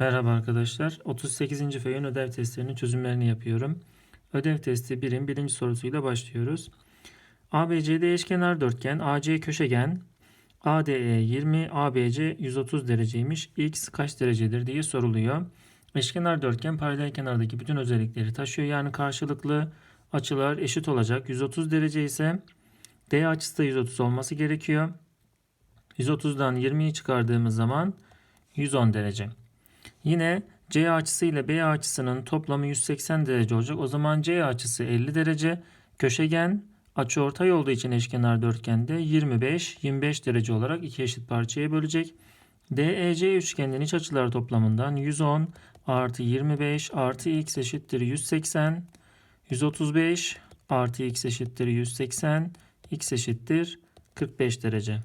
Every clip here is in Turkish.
Merhaba arkadaşlar. 38. feyin ödev testlerinin çözümlerini yapıyorum. Ödev testi 1'in birinci sorusuyla başlıyoruz. ABCD eşkenar dörtgen, AC köşegen, ADE 20, ABC 130 dereceymiş. X kaç derecedir diye soruluyor. Eşkenar dörtgen paralel kenardaki bütün özellikleri taşıyor. Yani karşılıklı açılar eşit olacak. 130 derece ise D açısı da 130 olması gerekiyor. 130'dan 20'yi çıkardığımız zaman 110 derece. Yine C açısı ile B açısının toplamı 180 derece olacak. O zaman C açısı 50 derece. Köşegen açıortay olduğu için eşkenar dörtgende 25 25 derece olarak iki eşit parçaya bölecek. DEC üçgeninin iç açılar toplamından 110 artı 25 artı x eşittir 180 135 artı x eşittir 180 x eşittir 45 derece.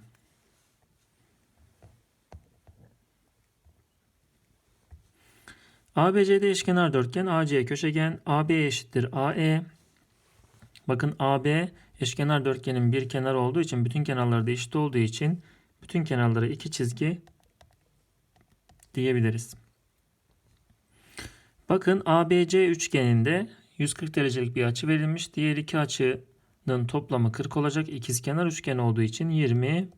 ABCD eşkenar dörtgen AC köşegen AB eşittir AE. Bakın AB eşkenar dörtgenin bir kenar olduğu için bütün kenarları da eşit olduğu için bütün kenarlara iki çizgi diyebiliriz. Bakın ABC üçgeninde 140 derecelik bir açı verilmiş. Diğer iki açının toplamı 40 olacak. İkizkenar üçgen olduğu için 20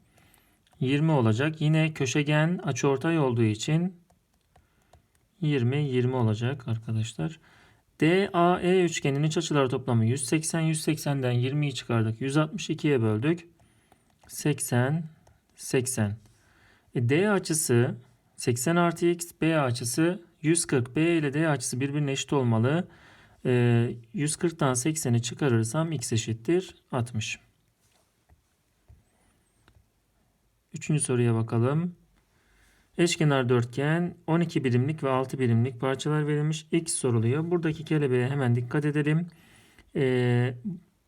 20 olacak. Yine köşegen açıortay olduğu için 20 20 olacak arkadaşlar. DAE üçgeninin iç açıları toplamı 180 180'den 20'yi çıkardık. 162'ye böldük. 80 80. E, D açısı 80 artı x, B açısı 140. B ile D açısı birbirine eşit olmalı. E, 140'tan 80'i çıkarırsam x eşittir 60. Üçüncü soruya bakalım. Eşkenar dörtgen 12 birimlik ve 6 birimlik parçalar verilmiş. X soruluyor. Buradaki kelebeğe hemen dikkat edelim. Ee,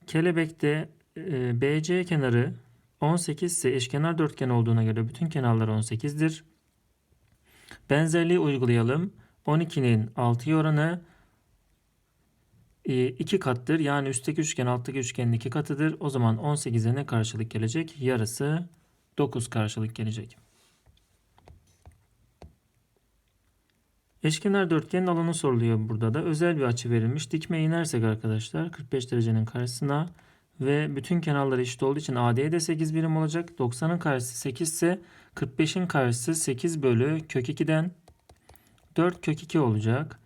kelebekte e, BC kenarı 18 ise eşkenar dörtgen olduğuna göre bütün kenarlar 18'dir. Benzerliği uygulayalım. 12'nin 6'ya oranı 2 e, kattır. Yani üstteki üçgen alttaki üçgenin 2 katıdır. O zaman 18'e ne karşılık gelecek? Yarısı 9 karşılık gelecek. Eşkenar dörtgenin alanı soruluyor burada da. Özel bir açı verilmiş. Dikme inersek arkadaşlar 45 derecenin karşısına ve bütün kenarları eşit olduğu için AD'ye de 8 birim olacak. 90'ın karşısı 8 ise 45'in karşısı 8 bölü kök 2'den 4 kök 2 olacak.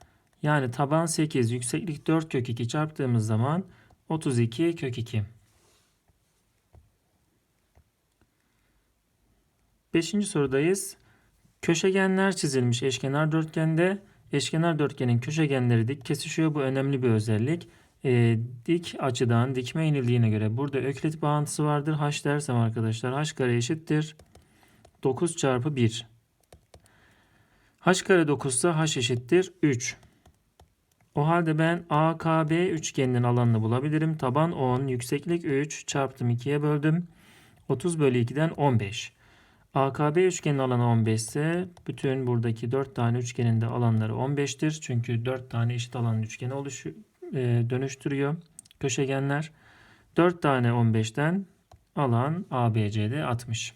Yani taban 8 yükseklik 4 kök 2 çarptığımız zaman 32 kök 2. Beşinci sorudayız. Köşegenler çizilmiş eşkenar dörtgende. Eşkenar dörtgenin köşegenleri dik kesişiyor. Bu önemli bir özellik. E, dik açıdan dikme inildiğine göre burada öklit bağıntısı vardır. H dersem arkadaşlar h kare eşittir. 9 çarpı 1. h kare 9 ise h eşittir 3. O halde ben AKB üçgeninin alanını bulabilirim. Taban 10, yükseklik 3 çarptım 2'ye böldüm. 30 bölü 2'den 15. AKB üçgenin alanı 15 ise bütün buradaki 4 tane üçgenin de alanları 15'tir. Çünkü 4 tane eşit alan üçgeni oluşu, e, dönüştürüyor köşegenler. 4 tane 15'ten alan ABC'de 60.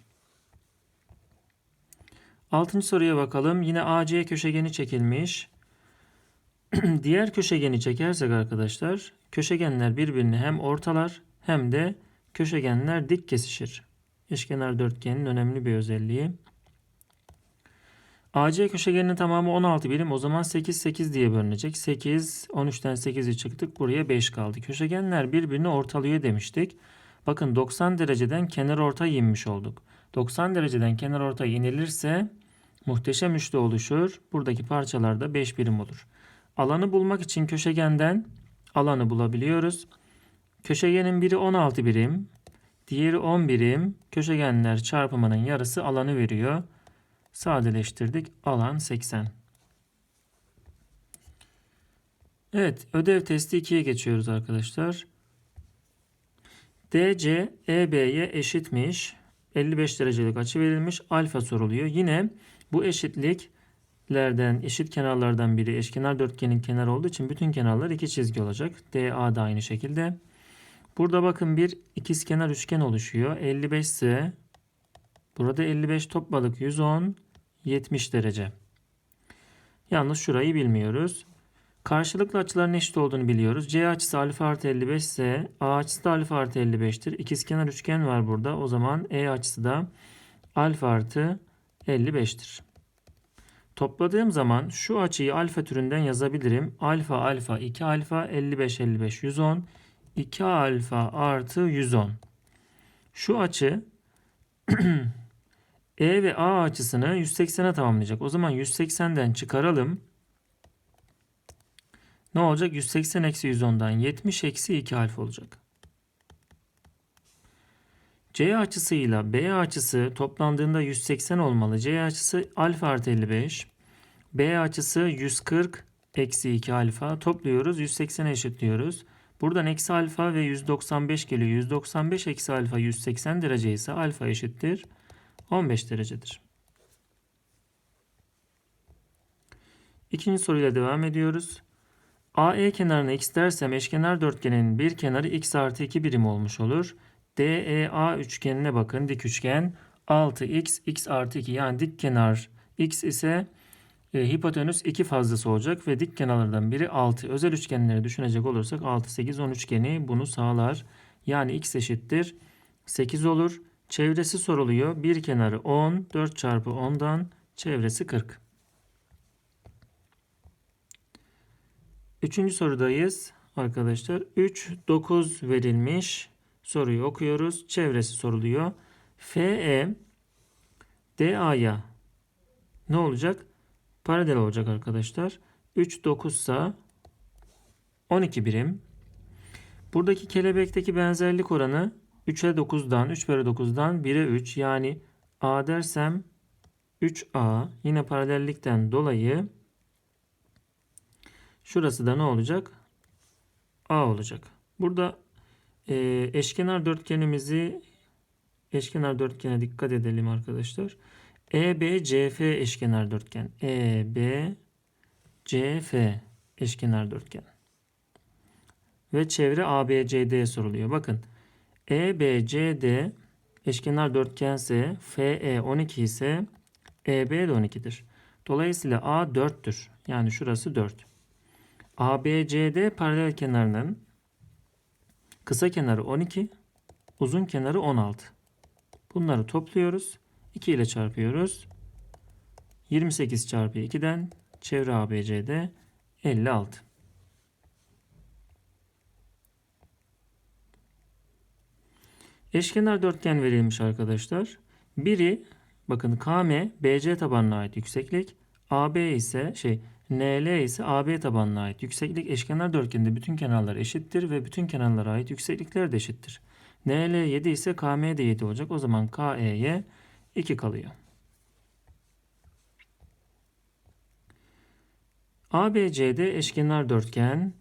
Altıncı soruya bakalım. Yine AC köşegeni çekilmiş. Diğer köşegeni çekersek arkadaşlar köşegenler birbirini hem ortalar hem de köşegenler dik kesişir. Eşkenar dörtgenin önemli bir özelliği. AC köşegeninin tamamı 16 birim. O zaman 8 8 diye bölünecek. 8 13'ten 8'i çıktık. Buraya 5 kaldı. Köşegenler birbirini ortalıyor demiştik. Bakın 90 dereceden kenar ortay inmiş olduk. 90 dereceden kenar ortay inilirse muhteşem üçlü oluşur. Buradaki parçalarda 5 birim olur. Alanı bulmak için köşegenden alanı bulabiliyoruz. Köşegenin biri 16 birim. Diğeri 10 birim. Köşegenler çarpımının yarısı alanı veriyor. Sadeleştirdik. Alan 80. Evet ödev testi 2'ye geçiyoruz arkadaşlar. DC EB'ye eşitmiş. 55 derecelik açı verilmiş. Alfa soruluyor. Yine bu eşitliklerden eşit kenarlardan biri eşkenar dörtgenin kenarı olduğu için bütün kenarlar iki çizgi olacak. DA da aynı şekilde. Burada bakın bir ikizkenar üçgen oluşuyor. 55 ise burada 55 topladık 110 70 derece. Yalnız şurayı bilmiyoruz. Karşılıklı açıların eşit olduğunu biliyoruz. C açısı alfa artı 55 ise A açısı da alfa artı 55'tir. İkizkenar üçgen var burada. O zaman E açısı da alfa artı 55'tir. Topladığım zaman şu açıyı alfa türünden yazabilirim. Alfa alfa 2 alfa 55 55 110 2 alfa artı 110. Şu açı E ve A açısını 180'e tamamlayacak. O zaman 180'den çıkaralım. Ne olacak? 180 eksi 110'dan 70 eksi 2 alfa olacak. C açısıyla B açısı toplandığında 180 olmalı. C açısı alfa artı 55. B açısı 140 eksi 2 alfa. Topluyoruz. 180'e eşitliyoruz. Buradan eksi alfa ve 195 geliyor. 195 eksi alfa 180 derece ise alfa eşittir. 15 derecedir. İkinci soruyla devam ediyoruz. AE kenarına x dersem eşkenar dörtgenin bir kenarı x artı 2 birim olmuş olur. DEA üçgenine bakın dik üçgen 6x x artı 2 yani dik kenar x ise e, hipotenüs 2 fazlası olacak ve dik kenarlardan biri 6. Özel üçgenleri düşünecek olursak 6 8 10 üçgeni bunu sağlar. Yani x eşittir 8 olur. Çevresi soruluyor. Bir kenarı 10 4 çarpı 10'dan çevresi 40. Üçüncü sorudayız arkadaşlar. 3, 9 verilmiş. Soruyu okuyoruz. Çevresi soruluyor. FE DA'ya ne olacak? Paralel olacak arkadaşlar. 3, 9 ise 12 birim. Buradaki kelebekteki benzerlik oranı 3'e 9'dan 3 bölü 9'dan 1'e 3 yani A dersem 3A yine paralellikten dolayı Şurası da ne olacak? A olacak. Burada e, eşkenar dörtgenimizi eşkenar dörtgene dikkat edelim arkadaşlar. EBCF eşkenar dörtgen. EBCF eşkenar dörtgen. Ve çevre ABCD soruluyor. Bakın EBCD eşkenar dörtgense FE 12 ise EB de 12'dir. Dolayısıyla A 4'tür. Yani şurası 4. ABCD paralel kenarının kısa kenarı 12, uzun kenarı 16. Bunları topluyoruz. 2 ile çarpıyoruz. 28 çarpı 2'den çevre ABCD 56. Eşkenar dörtgen verilmiş arkadaşlar. Biri bakın KM BC tabanına ait yükseklik. AB ise şey NL ise AB tabanına ait yükseklik eşkenar dörtgende bütün kenarlar eşittir ve bütün kenarlara ait yükseklikler de eşittir. NL 7 ise KM de 7 olacak. O zaman KE'ye 2 kalıyor. ABCD eşkenar dörtgen,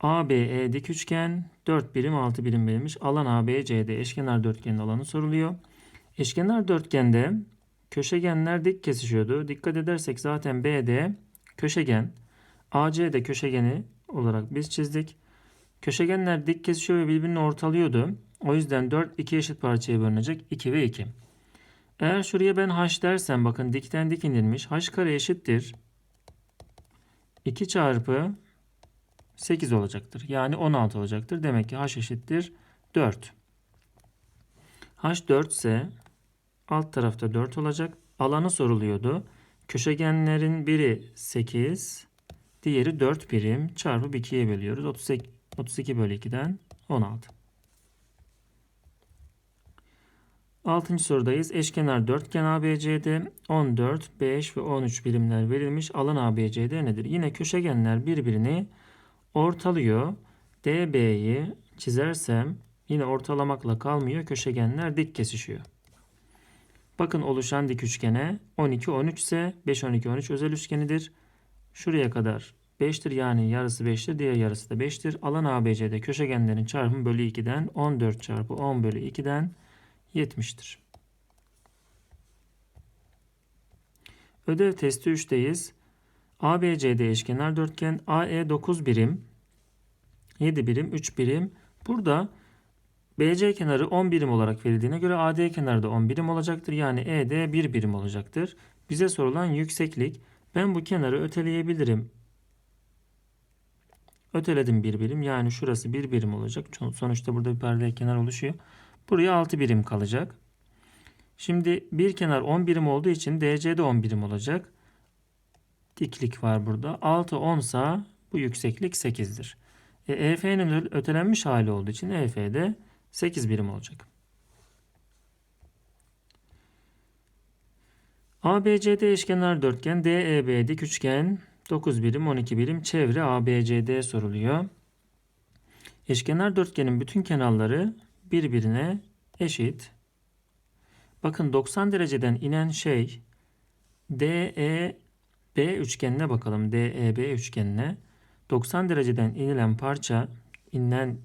ABE dik üçgen, 4 birim 6 birim verilmiş. Alan ABCD eşkenar dörtgenin alanı soruluyor. Eşkenar dörtgende köşegenler dik kesişiyordu. Dikkat edersek zaten BD köşegen. AC de köşegeni olarak biz çizdik. Köşegenler dik kesişiyor ve birbirini ortalıyordu. O yüzden 4 iki eşit parçaya bölünecek. 2 ve 2. Eğer şuraya ben h dersem bakın dikten dik inilmiş. h kare eşittir. 2 çarpı 8 olacaktır. Yani 16 olacaktır. Demek ki h eşittir 4. h 4 ise alt tarafta 4 olacak. Alanı soruluyordu. Köşegenlerin biri 8, diğeri 4 birim çarpı 2'ye bölüyoruz. 38, 32 bölü 2'den 16. Altıncı sorudayız. Eşkenar dörtgen ABCD 14, 5 ve 13 birimler verilmiş. Alan ABCD nedir? Yine köşegenler birbirini ortalıyor. DB'yi çizersem yine ortalamakla kalmıyor. Köşegenler dik kesişiyor. Bakın oluşan dik üçgene 12 13 ise 5 12 13 özel üçgenidir. Şuraya kadar 5'tir yani yarısı 5'tir diğer yarısı da 5'tir. Alan ABC'de köşegenlerin çarpımı bölü 2'den 14 çarpı 10 bölü 2'den 70'tir. Ödev testi 3'teyiz. ABCD eşkenar dörtgen AE 9 birim 7 birim 3 birim. Burada BC kenarı 10 birim olarak verildiğine göre AD kenarı da 10 birim olacaktır. Yani ED 1 birim olacaktır. Bize sorulan yükseklik Ben bu kenarı öteleyebilirim. Öteledim bir birim. Yani şurası bir birim olacak. Sonuçta burada bir paralel kenar oluşuyor. Buraya 6 birim kalacak. Şimdi bir kenar 10 birim olduğu için DC de 10 birim olacak. Diklik var burada. 6 10 sa bu yükseklik 8'dir. E, EF'nin ötelenmiş hali olduğu için EF de 8 birim olacak. ABCD eşkenar dörtgen, DEB dik üçgen 9 birim 12 birim çevre ABCD soruluyor. Eşkenar dörtgenin bütün kenarları birbirine eşit. Bakın 90 dereceden inen şey DEB üçgenine bakalım. DEB üçgenine. 90 dereceden inilen parça inilen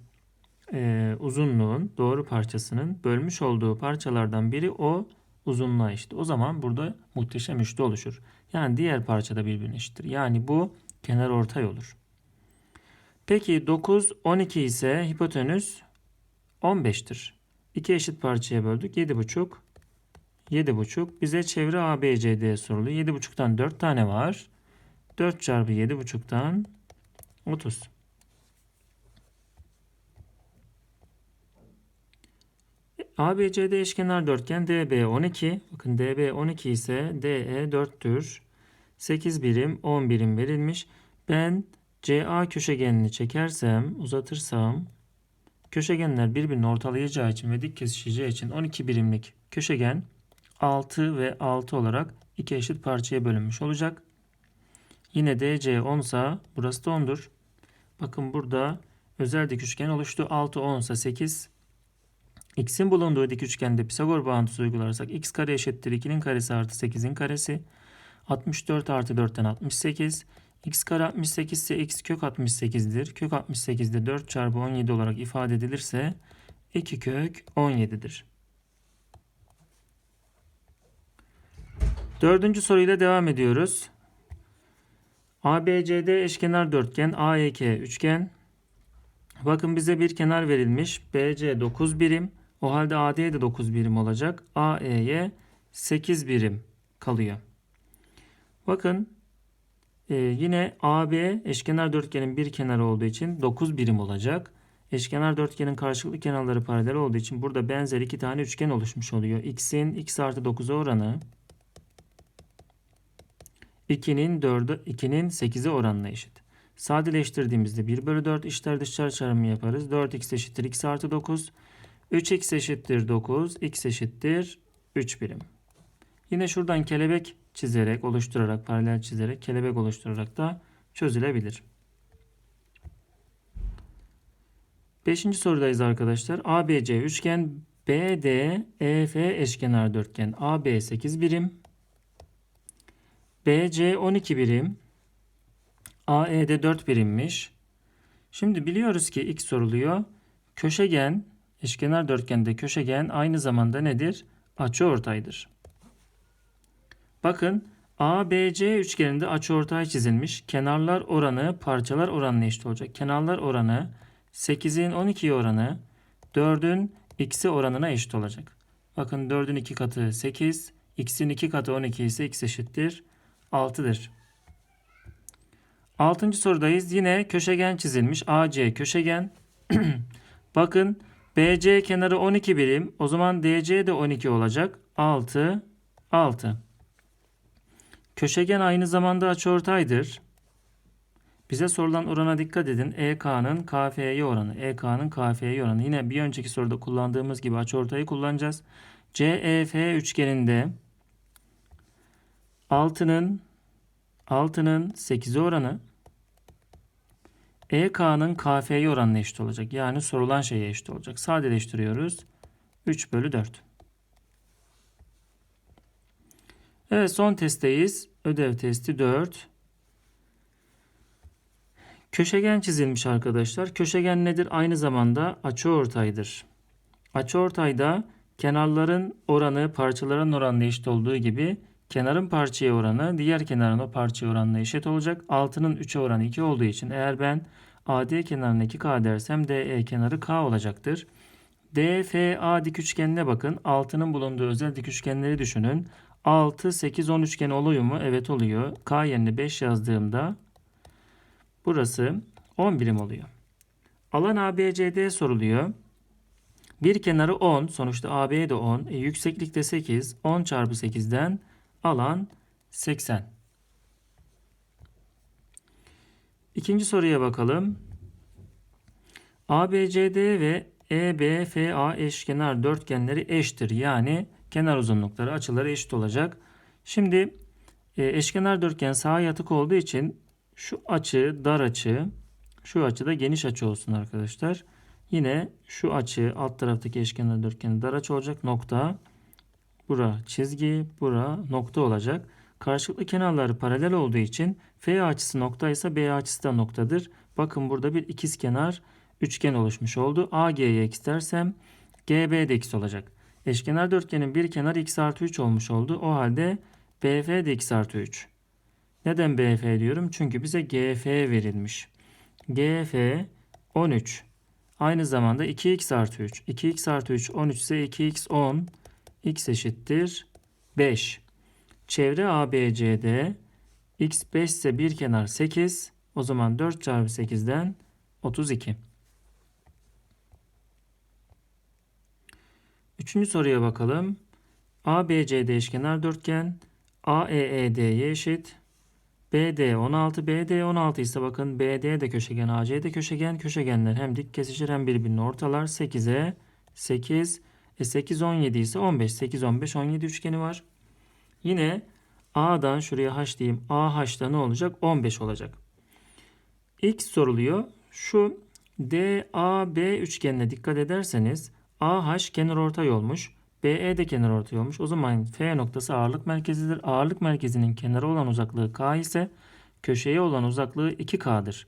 e, uzunluğun doğru parçasının bölmüş olduğu parçalardan biri o uzunluğa eşit. O zaman burada muhteşem üçlü oluşur. Yani diğer parçada birbirine eşittir. Yani bu kenar ortay olur. Peki 9 12 ise hipotenüs 15'tir. İki eşit parçaya böldük. 7,5 7,5 bize çevre ABCD soruluyor. 7,5'tan 4 tane var. 4 çarpı 7,5'tan 30. ABCD eşkenar dörtgen DB 12. Bakın DB 12 ise DE 4'tür. 8 birim 10 birim verilmiş. Ben CA köşegenini çekersem uzatırsam köşegenler birbirini ortalayacağı için ve dik kesişeceği için 12 birimlik köşegen 6 ve 6 olarak iki eşit parçaya bölünmüş olacak. Yine DC 10 sa burası da 10'dur. Bakın burada özel dik üçgen oluştu. 6 10 ise 8. X'in bulunduğu dik üçgende Pisagor bağıntısı uygularsak x kare eşittir 2'nin karesi artı 8'in karesi. 64 artı 4'ten 68. x kare 68 ise x kök 68'dir. Kök 68 de 4 çarpı 17 olarak ifade edilirse 2 kök 17'dir. Dördüncü soruyla devam ediyoruz. ABCD eşkenar dörtgen, AEK üçgen. Bakın bize bir kenar verilmiş. BC 9 birim. O halde AD de 9 birim olacak. AE'ye 8 birim kalıyor. Bakın e, yine AB eşkenar dörtgenin bir kenarı olduğu için 9 birim olacak. Eşkenar dörtgenin karşılıklı kenarları paralel olduğu için burada benzer iki tane üçgen oluşmuş oluyor. X'in x artı 9'a oranı 2'nin 4'ü 2'nin 8'e oranına eşit. Sadeleştirdiğimizde 1 bölü 4 içler dışlar çarpımı yaparız. 4x eşittir x artı 9. 3x eşittir 9. x eşittir 3 birim. Yine şuradan kelebek çizerek, oluşturarak, paralel çizerek, kelebek oluşturarak da çözülebilir. Beşinci sorudayız arkadaşlar. ABC üçgen BD EF eşkenar dörtgen AB 8 birim. BC 12 birim. AE'de 4 birimmiş. Şimdi biliyoruz ki x soruluyor. Köşegen, eşkenar dörtgende köşegen aynı zamanda nedir? Açıortaydır. Bakın ABC üçgeninde açıortay çizilmiş. Kenarlar oranı parçalar oranına eşit olacak. Kenarlar oranı 8'in 12'ye oranı 4'ün x'e oranına eşit olacak. Bakın 4'ün 2 katı 8, x'in 2 katı 12 ise x eşittir 6'dır. Altıncı sorudayız. Yine köşegen çizilmiş. AC köşegen. Bakın BC kenarı 12 birim. O zaman DC de 12 olacak. 6, 6. Köşegen aynı zamanda açıortaydır. Bize sorulan orana dikkat edin. EK'nın KF'ye oranı. EK'nın KF'ye oranı. Yine bir önceki soruda kullandığımız gibi açıortayı kullanacağız. CEF üçgeninde 6'nın 6'nın 8'e oranı EK'nın KF'ye oranına eşit olacak. Yani sorulan şeye eşit olacak. Sadeleştiriyoruz. 3 bölü 4. Evet son testteyiz. Ödev testi 4. Köşegen çizilmiş arkadaşlar. Köşegen nedir? Aynı zamanda açıortaydır. Açıortayda kenarların oranı parçaların oranına eşit olduğu gibi kenarın parçaya oranı diğer kenarın o parçaya oranına eşit olacak. 6'nın 3'e oranı 2 olduğu için eğer ben AD kenarına 2K dersem DE kenarı K olacaktır. DFA dik üçgenine bakın. 6'nın bulunduğu özel dik üçgenleri düşünün. 6, 8, 10 üçgen oluyor mu? Evet oluyor. K yerine 5 yazdığımda burası 10 birim oluyor. Alan ABCD soruluyor. Bir kenarı 10. Sonuçta AB de 10. E, yükseklik de 8. 10 çarpı 8'den alan 80. İkinci soruya bakalım. ABCD ve EBFA eşkenar dörtgenleri eşittir. Yani kenar uzunlukları açıları eşit olacak. Şimdi e, eşkenar dörtgen sağa yatık olduğu için şu açı dar açı, şu açı da geniş açı olsun arkadaşlar. Yine şu açı alt taraftaki eşkenar dörtgen dar açı olacak nokta. Bura çizgi, bura nokta olacak. Karşılıklı kenarları paralel olduğu için F açısı nokta ise B açısı da noktadır. Bakın burada bir ikiz kenar üçgen oluşmuş oldu. AG'ye x GB de x olacak. Eşkenar dörtgenin bir kenarı x artı 3 olmuş oldu. O halde BF de x artı 3. Neden BF diyorum? Çünkü bize GF verilmiş. GF 13. Aynı zamanda 2x artı 3. 2x artı 3 13 ise 2x 10. x eşittir 5. Çevre ABCD x 5 ise bir kenar 8. O zaman 4 çarpı 8'den 32. Üçüncü soruya bakalım. ABCD eşkenar dörtgen AEED'ye eşit. BD 16, BD 16 ise bakın BD de köşegen, AC de köşegen. Köşegenler hem dik kesişir hem birbirini ortalar. 8'e 8, e 8 17 ise 15, 8 15 17 üçgeni var. Yine A'dan şuraya H diyeyim. AH'da ne olacak? 15 olacak. X soruluyor. Şu DAB üçgenine dikkat ederseniz AH kenarortay olmuş. BE de kenarortay olmuş. O zaman F noktası ağırlık merkezidir. Ağırlık merkezinin kenara olan uzaklığı K ise köşeye olan uzaklığı 2K'dır.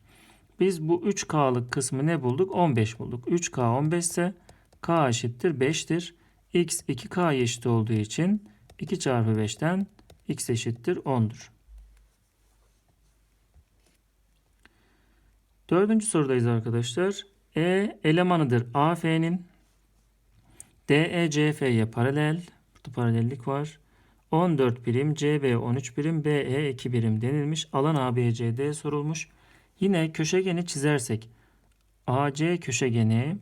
Biz bu 3K'lık kısmı ne bulduk? 15 bulduk. 3K 15 ise K eşittir 5'tir. X 2K eşit olduğu için 2 çarpı 5'ten X eşittir 10'dur. Dördüncü sorudayız arkadaşlar. E elemanıdır AF'nin DECF'ye paralel. Burada paralellik var. 14 birim, CB 13 birim, BE 2 birim denilmiş. Alan ABCD sorulmuş. Yine köşegeni çizersek AC köşegeni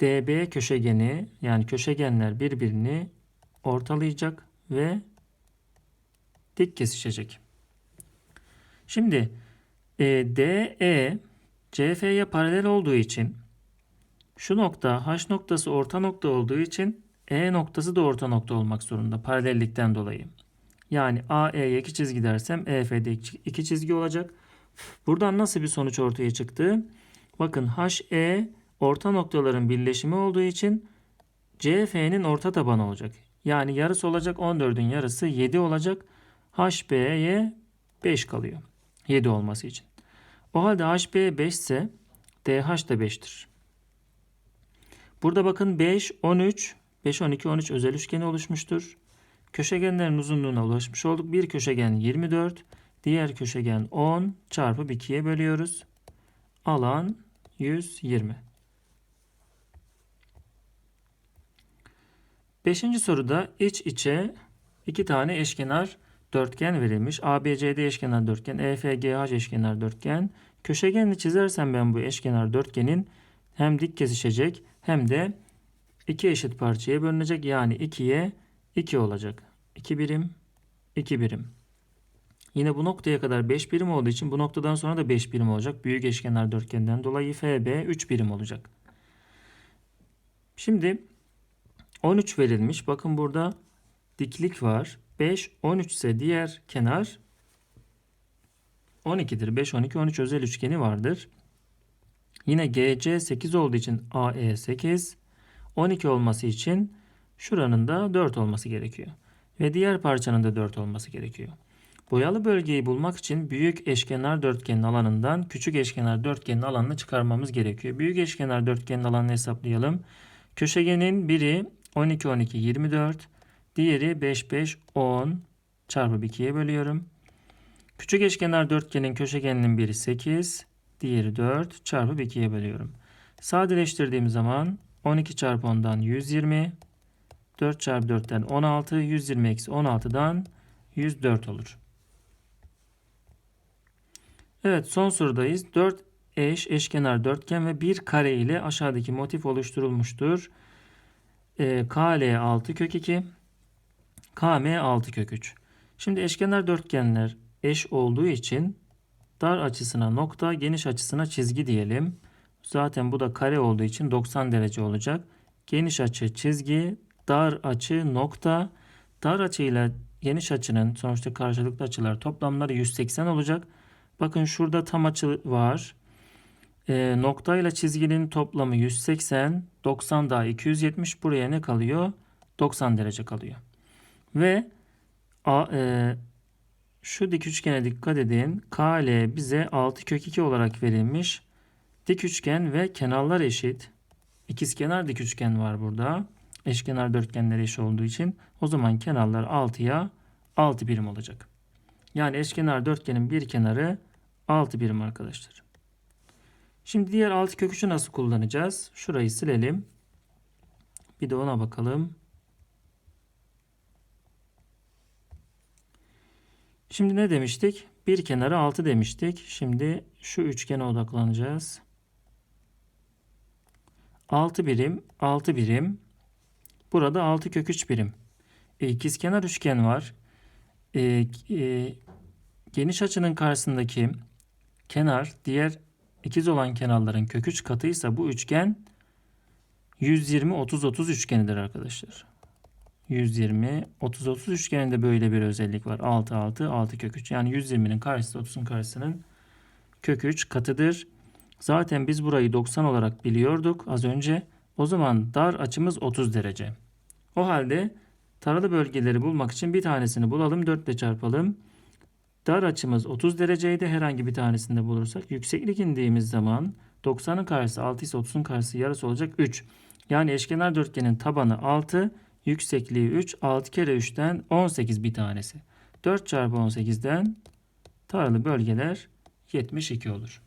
DB köşegeni yani köşegenler birbirini ortalayacak ve dik kesişecek. Şimdi e, DE CF'ye paralel olduğu için şu nokta H noktası orta nokta olduğu için E noktası da orta nokta olmak zorunda paralellikten dolayı. Yani AE'ye iki çizgi dersem EF'de iki çizgi olacak. Buradan nasıl bir sonuç ortaya çıktı? Bakın HE orta noktaların birleşimi olduğu için CF'nin orta tabanı olacak. Yani yarısı olacak 14'ün yarısı 7 olacak. HB'ye 5 kalıyor. 7 olması için. O halde HB 5 ise DH da 5'tir. Burada bakın 5, 13, 5, 12, 13 özel üçgeni oluşmuştur. Köşegenlerin uzunluğuna ulaşmış olduk. Bir köşegen 24, diğer köşegen 10 çarpı 2'ye bölüyoruz. Alan 120. Beşinci soruda iç içe iki tane eşkenar dörtgen verilmiş. ABCD eşkenar dörtgen, EFGH eşkenar dörtgen. Köşegenini çizersem ben bu eşkenar dörtgenin hem dik kesişecek hem de iki eşit parçaya bölünecek. Yani 2'ye 2 olacak. 2 birim, 2 birim. Yine bu noktaya kadar 5 birim olduğu için bu noktadan sonra da 5 birim olacak. Büyük eşkenar dörtgenden dolayı FB 3 birim olacak. Şimdi 13 verilmiş. Bakın burada diklik var. 5, 13 ise diğer kenar 12'dir. 5, 12, 13 özel üçgeni vardır. Yine GC 8 olduğu için AE 8. 12 olması için şuranın da 4 olması gerekiyor. Ve diğer parçanın da 4 olması gerekiyor. Boyalı bölgeyi bulmak için büyük eşkenar dörtgenin alanından küçük eşkenar dörtgenin alanını çıkarmamız gerekiyor. Büyük eşkenar dörtgenin alanını hesaplayalım. Köşegenin biri 12 12 24, diğeri 5 5 10 çarpı 2'ye bölüyorum. Küçük eşkenar dörtgenin köşegeninin biri 8, diğeri 4 çarpı 2'ye bölüyorum. Sadeleştirdiğim zaman 12 çarpı 10'dan 120, 4 çarpı 4'ten 16. 120 eksi 16'dan 104 olur. Evet son sorudayız. 4 eş eşkenar dörtgen ve bir kare ile aşağıdaki motif oluşturulmuştur. Ee, KL 6 kök 2 KM 6 kök 3. Şimdi eşkenar dörtgenler eş olduğu için dar açısına nokta, geniş açısına çizgi diyelim. Zaten bu da kare olduğu için 90 derece olacak. Geniş açı çizgi, dar açı nokta. Dar açıyla geniş açının sonuçta karşılıklı açılar toplamları 180 olacak. Bakın şurada tam açı var. E, nokta ile çizginin toplamı 180, 90 daha 270. Buraya ne kalıyor? 90 derece kalıyor. Ve a, e, şu dik üçgene dikkat edin. KL bize 6 kök 2 olarak verilmiş. Dik üçgen ve kenarlar eşit. İkizkenar dik üçgen var burada. Eşkenar dörtgenler eş olduğu için o zaman kenarlar 6'ya 6 birim olacak. Yani eşkenar dörtgenin bir kenarı 6 birim arkadaşlar. Şimdi diğer 6 kök 3'ü nasıl kullanacağız? Şurayı silelim. Bir de ona bakalım. Şimdi ne demiştik? Bir kenarı 6 demiştik. Şimdi şu üçgene odaklanacağız. 6 birim, 6 birim. Burada 6 kök 3 birim. E, ikizkenar üçgen var. E, e, geniş açının karşısındaki kenar diğer ikiz olan kenarların kök 3 katıysa bu üçgen 120 30 30 üçgenidir arkadaşlar. 120 30 30 üçgeninde böyle bir özellik var. 6 6 6 kök 3. Yani 120'nin karşısı 30'un karşısının kök 3 katıdır. Zaten biz burayı 90 olarak biliyorduk az önce. O zaman dar açımız 30 derece. O halde taralı bölgeleri bulmak için bir tanesini bulalım. 4 ile çarpalım. Dar açımız 30 dereceydi. Herhangi bir tanesinde bulursak. Yükseklik indiğimiz zaman 90'ın karşısı 6 ise 30'un karşısı yarısı olacak 3. Yani eşkenar dörtgenin tabanı 6, yüksekliği 3. 6 kere 3'ten 18 bir tanesi. 4 çarpı 18'den taralı bölgeler 72 olur.